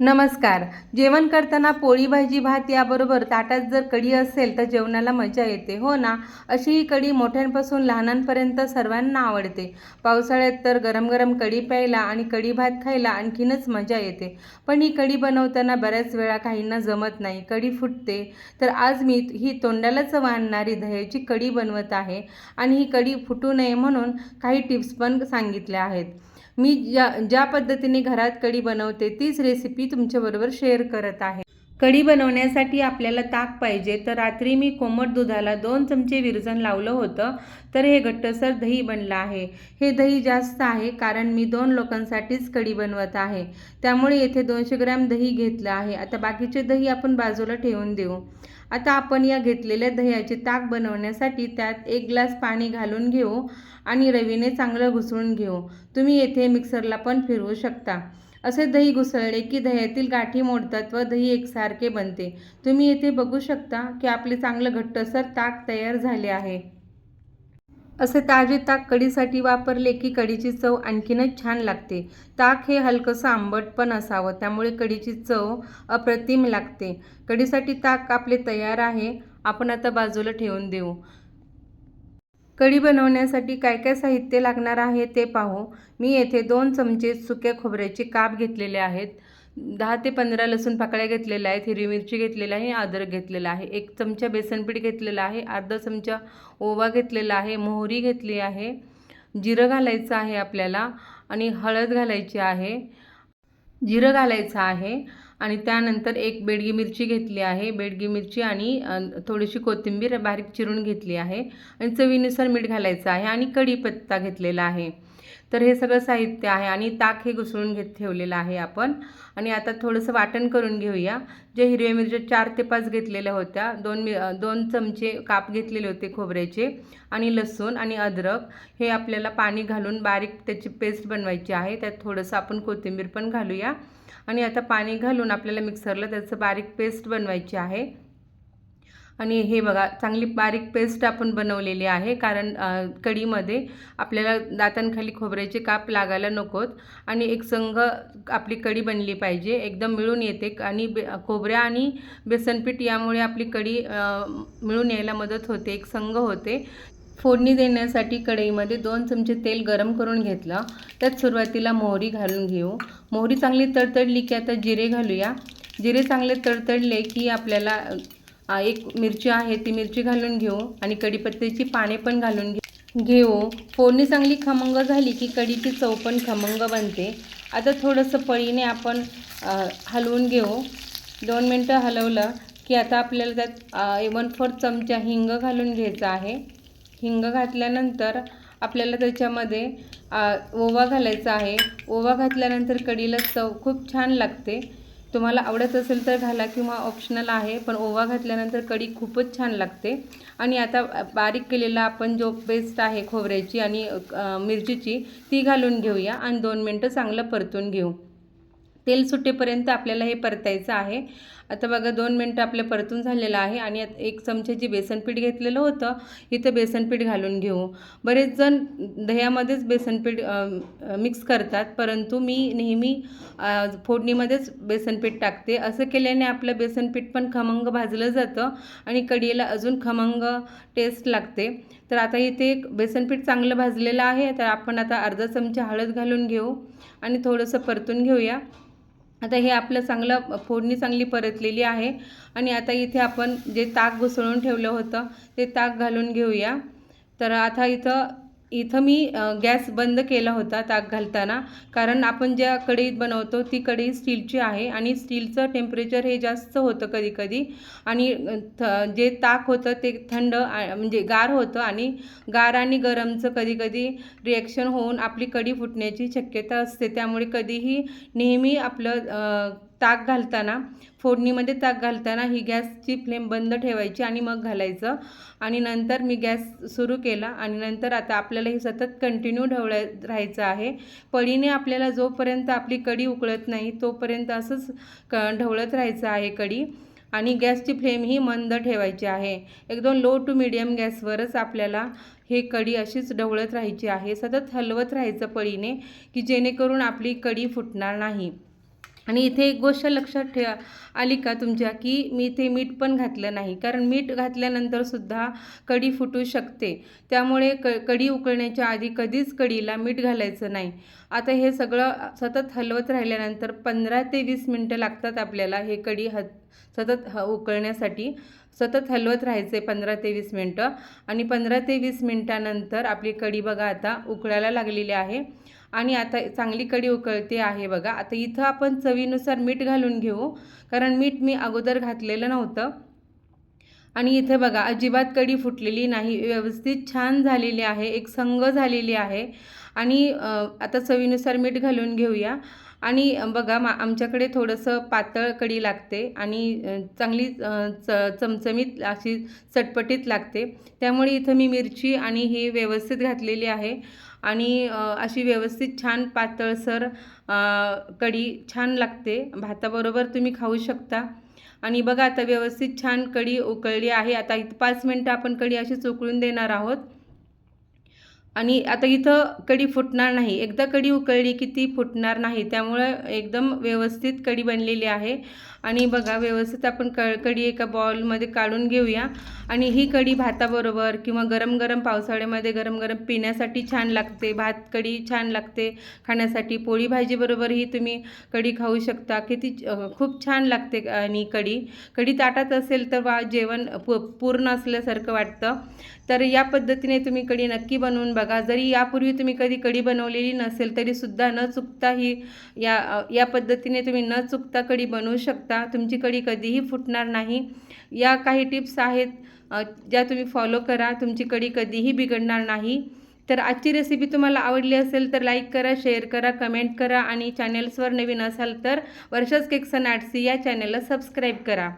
नमस्कार. जेवण करताना पोळी भाजी भात याबरोबर ताटात जर कढी असेल तर जेवणाला मजा येते हो ना? अशी ही कढी मोठ्यांपासून लहानांपर्यंत सर्वांना आवडते. पावसाळ्यात तर गरम गरम कढी प्यायला आणि कढी भात खायला आणखीनच मजा येते. पण ही कढी बनवताना बऱ्याच वेळा काहींना जमत नाही कढी फुटते. तर आज मी ही तोंडाला चव आणणारी दह्याची कढी बनवत आहे आणि ही कढी फुटू नये म्हणून काही टिप्स पण सांगितल्या आहेत. मी ज्या ज्या पद्धतीने घरात कढी बनवते तीच रेसिपी तुमच्याबरोबर शेअर करत आहे. कढी बनवण्यासाठी आपल्याला ताक पाहिजे. तर रात्री मी कोमट दुधाला दोन चमचे विरजन लावलं होतं. तर हे घट्टसर दही बनलं आहे. हे दही जास्त आहे कारण मी दोन लोकांसाठीच कढी बनवत आहे. त्यामुळे येथे दोनशे ग्रॅम दही घेतलं आहे. आता बाकीचे दही आपण बाजूला ठेवून देऊ. आता आपण या घेतलेल्या दह्याचे ताक बनवण्यासाठी त्यात एक ग्लास पाणी घालून घेऊ आणि रवीने चांगलं घुसळून घेऊ. तुम्ही येथे मिक्सरला पण फिरवू शकता. असे दही घुसळले की दह्यातील गाठी मोडतात व दही एकसारखे बनते. तुम्ही येथे बघू शकता की आपले चांगलं घट्टसर ताक तयार झाले आहे. असे ताजे ताक कढीसाठी वापरले की कढीची चव आणखीनच छान लागते. ताक हे हलकंसं आंबट पण असावं त्यामुळे कढीची चव अप्रतिम लागते. कढीसाठी ताक आपले तयार आहे आपण आता बाजूला ठेवून देऊ. कढी बनवण्यासाठी काय काय साहित्य लागणार आहे ते पाहू. मी येथे दोन चमचे सुक्या खोबऱ्याचे काप घेतलेले आहेत. दहा ते पंधरा लसूण पाकळ्या घेतलेल्या आहेत हिरवी मिरची घेतलेली आहे अद्रक घेतलेला आहे एक चमचा बेसनपीठ घेतलेला आहे अर्धा चमचा ओवा घेतलेला आहे मोहरी घेतली आहे जिरं घालायचं आहे आपल्याला आणि हळद घालायची आहे जिरं घालायचं आहे आणि त्यानंतर एक बेडगी मिरची घेतली आहे बेडगी मिरची आणि थोडीशी कोथिंबीर बारीक चिरून घेतली आहे आणि चवीनुसार मीठ घालायचं आहे आणि कढीपत्ता घेतलेला आहे. तर हे सगळं साहित्य आहे आणि ताक हे घुसळून घेत ठेवलेलं आहे आपण. आणि आता थोडंसं वाटण करून घेऊया. जे हिरव्या मिरच्या चार ते पाच घेतलेल्या होत्या. दोन मि दोन चमचे काप घेतलेले होते खोबऱ्याचे आणि लसूण आणि अद्रक. हे आपल्याला पाणी घालून बारीक त्याची पेस्ट बनवायची आहे. त्यात थोडंसं आपण कोथिंबीर पण घालूया. आणि आता पाणी घालून आपल्याला मिक्सरला त्याचं बारीक पेस्ट बनवायची आहे. आणि हे बघा चांगली बारीक पेस्ट आपण बनवलेली आहे कारण कढीमध्ये आपल्याला दातांखाली खोबऱ्याचे काप लागायला नकोत आणि एक संघ आपली कढी बनली पाहिजे एकदम मिळून येते आणि बे खोबऱ्या आणि बेसनपीठ यामुळे आपली कढी मिळून यायला मदत होते एक संघ होते. फोडणी देण्यासाठी कढईमध्ये दोन चमचे तेल गरम करून घेतलं. त्यात सुरुवातीला मोहरी घालून घेऊ. मोहरी चांगली तडतडली की आता जिरे घालूया. जिरे चांगले तडतडले की आपल्याला एक मिरची आहे ती मिरची घालून घेऊ आणि कढीपत्त्याची पाने पण घालून घेऊ घेऊ. फोडणी चांगली खमंग झाली की कढीची चव पण खमंग बनते. आता थोडंसं पळीने आपण हलवून घेऊ. दोन मिनटं हलवलं की आता आपल्याला त्यात वन फोर्थ चमचा हिंग घालून घ्यायचा आहे. हिंग घातल्यानंतर आपल्याला त्याच्यामध्ये ओवा घालायचा आहे. ओवा घातल्यानंतर कढीला चव खूप छान लागते. तुम्हाला आवडत असेल तर घाला किंवा ऑप्शनल आहे पण ओवा घातल्यानंतर कढी खूपच छान लागते. आणि आता बारीक केलेला आपण जो पेस्ट आहे खोबऱ्याची आणि मिरचीची ती घालून घेऊया. आणि दोन मिनटं चांगलं परतून घेऊ. तेल सुटेपर्यंत आपल्याला हे परतायचं आहे. आता बघा दोन मिनटं आपलं परतून झालेलं आहे आणि एक चमच्याची बेसनपीठ घेतलेलं होतं इथं बेसनपीठ घालून घेऊ. बरेच जण दह्यामध्येच बेसनपीठ मिक्स करतात परंतु मी नेहमी फोडणीमध्येच बेसनपीठ टाकते. असं केल्याने आपलं बेसनपीठ पण खमंग भाजलं जातं आणि कढीला अजून खमंग टेस्ट लागते. तर आता इथे एक बेसनपीठ चांगलं भाजलेलं आहे. तर आपण आता अर्धा चमचा हळद घालून घेऊ आणि थोडंसं परतून घेऊया. आता हे आपलं चांगलं फोडणी चांगली परतलेली आहे. आणि आता इथे आपण जे ताक घुसळून ठेवलं होतं ते ताक घालून घेऊया. तर आता इथं इथं मी गॅस बंद केला होता ताक घालताना. कारण आपण ज्या कढईत बनवतो ती कढई स्टीलची आहे आणि स्टीलचं टेम्परेचर हे जास्त होतं कधी कधी आणि थ जे ताक होतं ते थंड म्हणजे गार होतं आणि गार आणि गरमचं कधी कधी रिॲक्शन होऊन आपली कढी फुटण्याची शक्यता असते. त्यामुळे कधीही नेहमी आपलं ताक घालताना फोडणीमध्ये ताक घालताना ही गॅसची फ्लेम बंद ठेवायची आणि मग घालायचं. आणि नंतर मी गॅस सुरू केला आणि नंतर आता आपल्याला हे सतत कंटिन्यू ढवळ राहायचं आहे. पळीने आपल्याला जोपर्यंत आपली कढी उकळत नाही तोपर्यंत असंच क ढवळत राहायचं आहे कढी आणि गॅसची फ्लेम ही मंद ठेवायची आहे. एकदम लो टू मिडियम गॅसवरच आपल्याला हे कढी अशीच ढवळत राहायची आहे. सतत हलवत राहायचं पळीने की जेणेकरून आपली कढी फुटणार नाही. आणि इथे एक गोष्ट लक्षात ठेवा आली का तुमच्या की मी इथे मीठ पण घातलं नाही. कारण मीठ घातल्यानंतर सुद्धा कढी फुटू शकते. त्यामुळे क कढी उकळण्याच्या आधी कधीच कढीला मीठ घालायचं नाही. आता हे सगळं सतत हलवत राहिल्यानंतर पंधरा ते वीस मिनटं लागतात आपल्याला हे कढी ह सतत ह उकळण्यासाठी. सतत हलवत राहायचे पंधरा ते वीस मिनटं. आणि पंधरा ते वीस मिनटानंतर आपली कढी बघा आता उकळायला लागलेली आहे. आणि आता चांगली कढी उकळते आहे बघा. आता इथं आपण चवीनुसार मीठ घालून घेऊ कारण मीठ मी अगोदर घातलेलं नव्हतं. आणि इथे बघा अजिबात कढी फुटलेली नाही व्यवस्थित छान झालेली आहे एक संघ झालेली आहे. आणि आता चवीनुसार मीठ घालून घेऊया. आणि बघा मा आमच्याकडे थोडंसं पातळ कढी लागते आणि चांगली च चमचमीत अशी चटपटीत लागते. त्यामुळे इथं मी मिरची आणि ही व्यवस्थित घातलेली आहे. आणि अशी व्यवस्थित छान पातळसर कढी छान लागते. भाताबरोबर तुम्ही खाऊ शकता. आणि बघा आता व्यवस्थित छान कढी उकळली आहे. आता इथं पाच मिनटं आपण कढी अशीच उकळून देणार आहोत. आणि आता इथं कढी फुटणार नाही. एकदा कढी उकळली की ती फुटणार नाही. त्यामुळं एकदम व्यवस्थित कढी बनलेली आहे. आणि बघा व्यवस्थित आपण क कढी एका बॉलमध्ये काढून घेऊया. आणि ही कढी भाताबरोबर किंवा गरम गरम पावसाळ्यामध्ये गरम गरम पिण्यासाठी छान लागते. भात कढी छान लागते. खाण्यासाठी पोळी भाजीबरोबरही तुम्ही कढी खाऊ शकता. किती खूप छान लागते आणि कढी. कढी ताटात असेल तर वा जेवण पू पूर्ण असल्यासारखं वाटतं. तर या पद्धतीने तुम्ही कढी नक्की बनवून बघा. जरी यापूर्वी तुम्ही कधी कढी बनवलेली नसेल तरीसुद्धा न चुकता ही या या पद्धतीने तुम्ही न चुकता कढी बनवू शकता. तुमची कढी कधीही फुटणार नाही. या काही टिप्स आहेत ज्या तुम्ही फॉलो करा. तुमची कढी कधीही बिघडणार नाही. तर आजची रेसिपी तुम्हाला आवडली असेल तर लाईक करा शेअर करा कमेंट करा आणि चॅनेल्सवर नवीन असाल तर वर्षाच केक्स अँड आर्ट्सी या चॅनलला सबस्क्राईब करा.